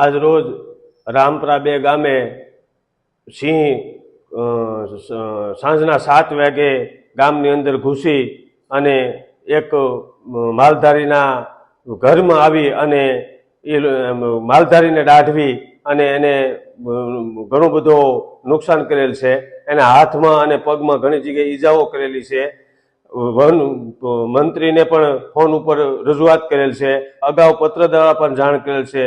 આજ રોજ રામપ્રાબે ગામે સિંહ સાંજના સાત વાગે ગામની અંદર ઘૂસી અને એક માલધારીના ઘરમાં આવી અને એ માલધારીને દાઢવી અને એને ઘણો બધો નુકસાન કરેલ છે. એના હાથમાં અને પગમાં ઘણી જગ્યાએ ઈજાઓ કરેલી છે. વન, મંત્રીને પણ ફોન ઉપર રજૂઆત કરેલ છે. અગાઉ પત્ર દ્વારા પણ જાણ કરેલ છે.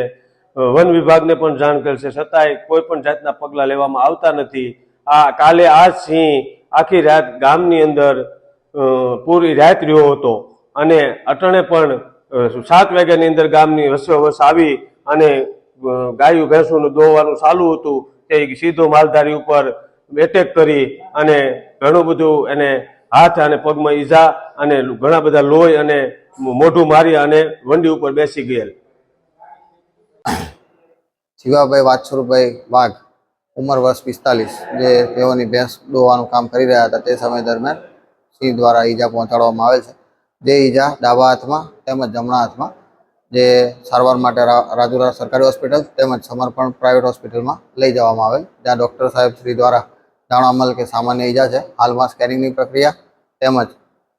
વન વિભાગને પણ જાણ કરશે છતાંય કોઈ પણ જાતના પગલાં લેવામાં આવતા નથી. આ કાલે આ સિંહ આખી રાત ગામની અંદર પૂરી રાત રહ્યો હતો અને અટણે પણ સાત વાગ્યાની અંદર ગામની વસોવસ આવી અને ગાયું ભેંસોનું દોવાનું ચાલુ હતું. તે સીધો માલધારી ઉપર એટેક કરી અને ઘણું બધું એને હાથ અને પગમાં ઈજા અને ઘણા બધા લોહી અને મોઢું મારી અને વંડી ઉપર બેસી ગયેલ. શિવાભાઈ વાછુરભાઈ વાઘ, ઉંમર વર્ષ પિસ્તાલીસ, જે તેઓની ભેંસ દોવાનું કામ કરી રહ્યા હતા તે સમય દરમિયાન સિંહ દ્વારા ઈજા પહોંચાડવામાં આવેલ છે. જે ઈજા ડાબા હાથમાં તેમજ જમણા હાથમાં જે સારવાર માટે રા- રાજુલા સરકારી હોસ્પિટલ તેમજ સમર્પણ પ્રાઇવેટ હોસ્પિટલમાં લઈ જવામાં આવેલ. જ્યાં ડૉક્ટર સાહેબ શ્રી દ્વારા જાણવા મળેલ કે સામાન્ય ઈજા છે. હાલમાં સ્કેનિંગની પ્રક્રિયા તેમજ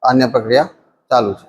અન્ય પ્રક્રિયા ચાલુ છે.